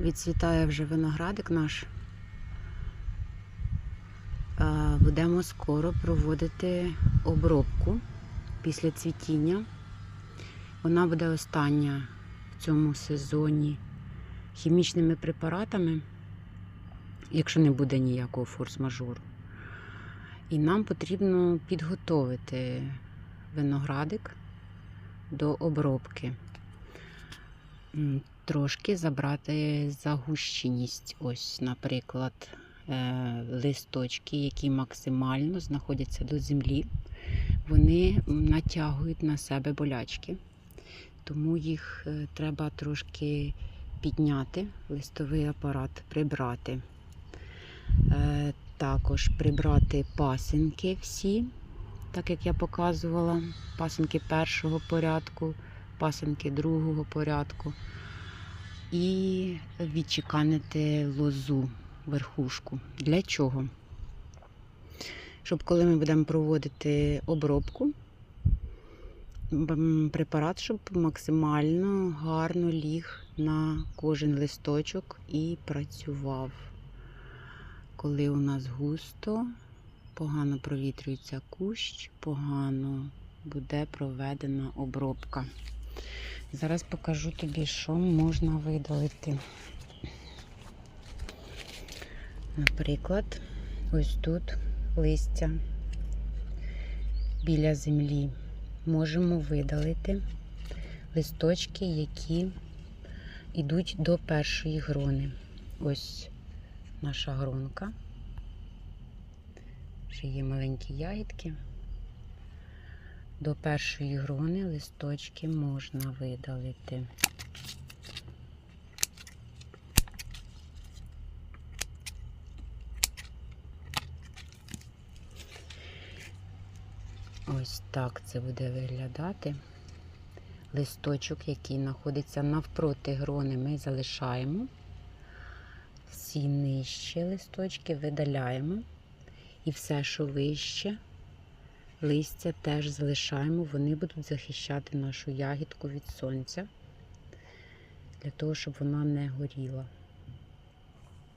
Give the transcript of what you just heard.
Відцвітає вже виноградик наш. Е, Будемо скоро проводити обробку після цвітіння. Вона буде остання в цьому сезоні хімічними препаратами, якщо не буде ніякого форс-мажору. І нам потрібно підготовити виноградик до обробки. Трошки забрати загущеність. Ось, наприклад, е, листочки, які максимально знаходяться до землі, вони натягують на себе болячки. Тому їх е, треба трошки підняти, листовий апарат прибрати. Е, Також прибрати пасинки всі, так як я показувала, пасинки першого порядку, пасинки другого порядку. І відчеканити лозу, верхушку. Для чого? Щоб коли ми будемо проводити обробку, препарат, щоб максимально гарно ліг на кожен листочок і працював. Коли у нас густо, погано провітрюється кущ, погано буде проведена обробка. Зараз покажу тобі, що можна видалити. Наприклад, ось тут листя біля землі. Можемо видалити листочки, які йдуть до першої грони. Ось наша гронка. Ще є маленькі ягідки. До першої грони листочки можна видалити. Ось так це буде виглядати. Листочок, який знаходиться навпроти грони, ми залишаємо. Всі нижчі листочки видаляємо. І все, що вище, листя теж залишаємо, вони будуть захищати нашу ягідку від сонця, для того, щоб вона не горіла.